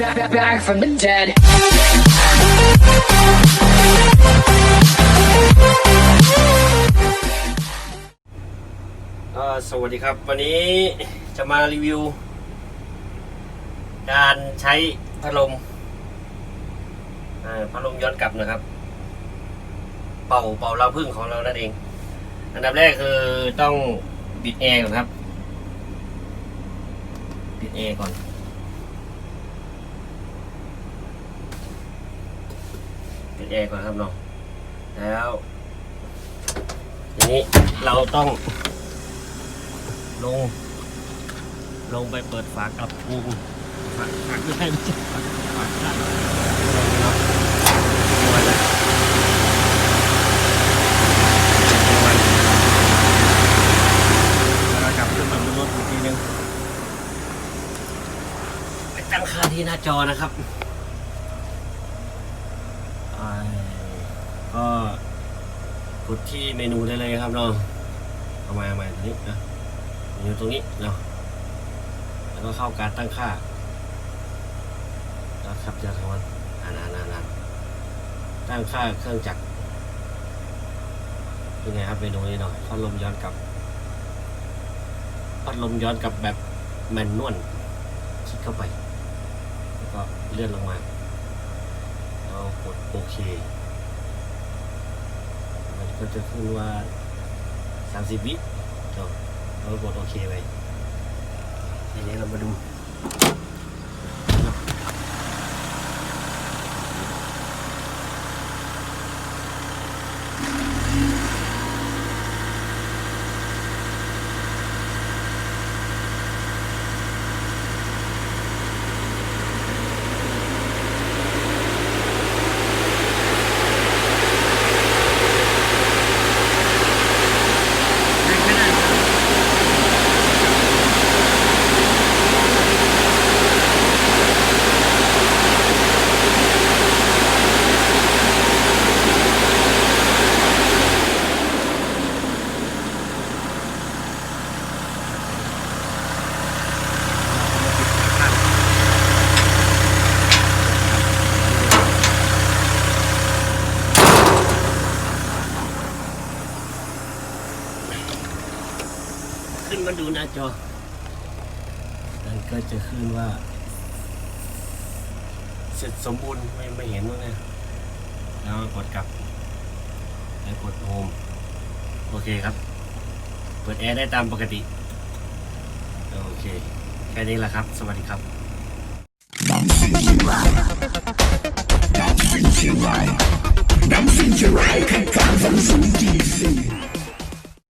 back, back from the dead. สวัสดีครับ วันนี้จะมารีวิว การใช้พัดลมพัดลมย้อนกลับนะครับ เป่าเป่าเราพึ่งของเรานั่นเอง อันดับแรกคือต้องปิดแอร์ก่อนครับ ปิดแอร์ก่อน ปิด แอร์ก่อนครับน้องแล้วทีนี้เราต้อง ลง ลงไปเปิดฝากับปรุงฝาฝาคือให้ไม่ใช่ฝาฝาได้เนาะเอาไว้เลยเอาไว้แล้วเรากลับขึ้นมาบนรถอีกทีนึงไปตั้งค่าที่หน้าจอนะครับอ่าก็ก ดที่เมนูได้เลยครับน้องเอามามาตรงนี้นะอยู่ตรงนี้เนาะแล้วก็เข้าการตั้งค่าแล้วครับจะทำวันอ่านานานานตั้งค่าเครื่องจักรเป็นไงครับเมนูนี้เนาะพัดลมย้อนกลับพัดลมย้อนกลับแบบแมนนวลคลิกเข้าไป แล้วก็เลื่อนลงมาแล้วกดโอเค มันจะขึ้นว่าสามสิบวิจบเรากดโอเคไปทีนี้เรามาดู ขึ้นมาดูหน้าจอ มันก็จะขึ้นว่า เสร็จสมบูรณ์ไม่ไม่เห็นว่าไงแล้วกดกลับแล้วกดโฮมโอเคครับ เปิดแอร์ได้ตามปกติ โอเค แค่นี้แหละครับ สวัสดีครับน้ำสิงจิไรแค่